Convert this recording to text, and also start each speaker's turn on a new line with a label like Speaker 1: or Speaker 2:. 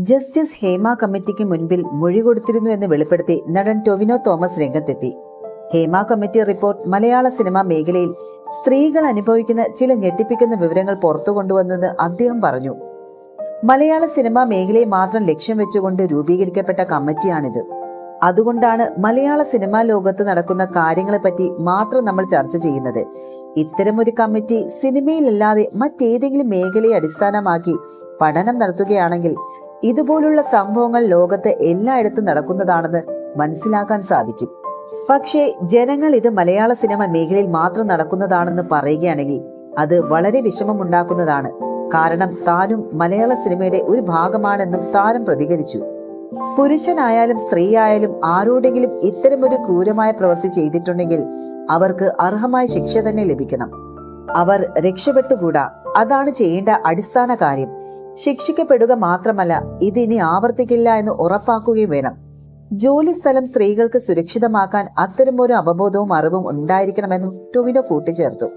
Speaker 1: Justice Hema കമ്മിറ്റിക്ക് മുൻപിൽ മൊഴി കൊടുത്തിരുന്നു എന്ന് വെളിപ്പെടുത്തി നടൻ ടൊവിനോ തോമസ് രംഗത്തെത്തി. ഹേമ കമ്മിറ്റി റിപ്പോർട്ട് മലയാള സിനിമാ മേഖലയിൽ സ്ത്രീകൾ അനുഭവിക്കുന്ന ചില ഞെട്ടിപ്പിക്കുന്ന വിവരങ്ങൾ പുറത്തു കൊണ്ടുവന്നെന്ന് അദ്ദേഹം പറഞ്ഞു. മലയാള സിനിമാ മേഖലയെ മാത്രം ലക്ഷ്യം വെച്ചുകൊണ്ട് രൂപീകരിക്കപ്പെട്ട കമ്മിറ്റിയാണിത്. അതുകൊണ്ടാണ് മലയാള സിനിമാ ലോകത്ത് നടക്കുന്ന കാര്യങ്ങളെപ്പറ്റി മാത്രം നമ്മൾ ചർച്ച ചെയ്യുന്നത്. ഇത്തരമൊരു കമ്മിറ്റി സിനിമയിലല്ലാതെ മറ്റേതെങ്കിലും മേഖലയെ അടിസ്ഥാനമാക്കി പഠനം നടത്തുകയാണെങ്കിൽ ഇതുപോലുള്ള സംഭവങ്ങൾ ലോകത്ത് എല്ലായിടത്തും നടക്കുന്നതാണെന്ന് മനസ്സിലാക്കാൻ സാധിക്കും. പക്ഷേ ജനങ്ങൾ ഇത് മലയാള സിനിമ മേഖലയിൽ മാത്രം നടക്കുന്നതാണെന്ന് പറയുകയാണെങ്കിൽ അത് വളരെ വിഷമമുണ്ടാക്കുന്നതാണ്. കാരണം താനും മലയാള സിനിമയുടെ ഒരു ഭാഗമാണെന്നും താരം പ്രതികരിച്ചു. പുരുഷനായാലും സ്ത്രീയായാലും ആരോടെങ്കിലും ഇത്തരമൊരു ക്രൂരമായ പ്രവൃത്തി ചെയ്തിട്ടുണ്ടെങ്കിൽ അവർക്ക് അർഹമായ ശിക്ഷ തന്നെ ലഭിക്കണം. അവർ രക്ഷപ്പെട്ടുകൂടാ. അതാണ് ചെയ്യേണ്ട അടിസ്ഥാന കാര്യം. ശിക്ഷിക്കപ്പെടുക മാത്രമല്ല ഇതിനി ആവർത്തിക്കില്ല എന്ന് ഉറപ്പാക്കുകയും വേണം. ജോലി സ്ഥലം സ്ത്രീകൾക്ക് സുരക്ഷിതമാക്കാൻ അത്തരമൊരു അവബോധവും അറിവും ഉണ്ടായിരിക്കണമെന്നും ടൊവിനോ കൂട്ടിച്ചേർത്തു.